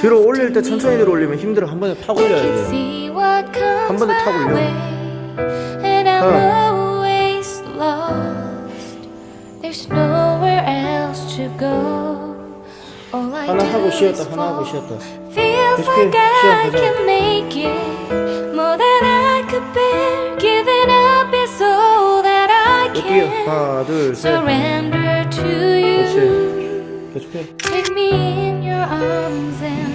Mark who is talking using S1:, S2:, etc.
S1: 들어 올릴 때 천천히. 들어 올리면 힘들어 한 번에 팍 올려야 돼
S2: see what comes
S1: 번에 탁
S2: my
S1: 올려.
S2: way, and I'm
S1: 하.
S2: always lost. There's nowhere else to go. All I
S1: 하나
S2: do
S1: 하고 쉬었다 하나 하고. 쉬었다
S2: Feels
S1: 계속해.
S2: like I
S1: 시간 가자.
S2: can make it more than I could bear. Giving up is all that I
S1: 또 뛰어
S2: can.
S1: 하나 둘셋 That's good.
S2: Take me in your arms and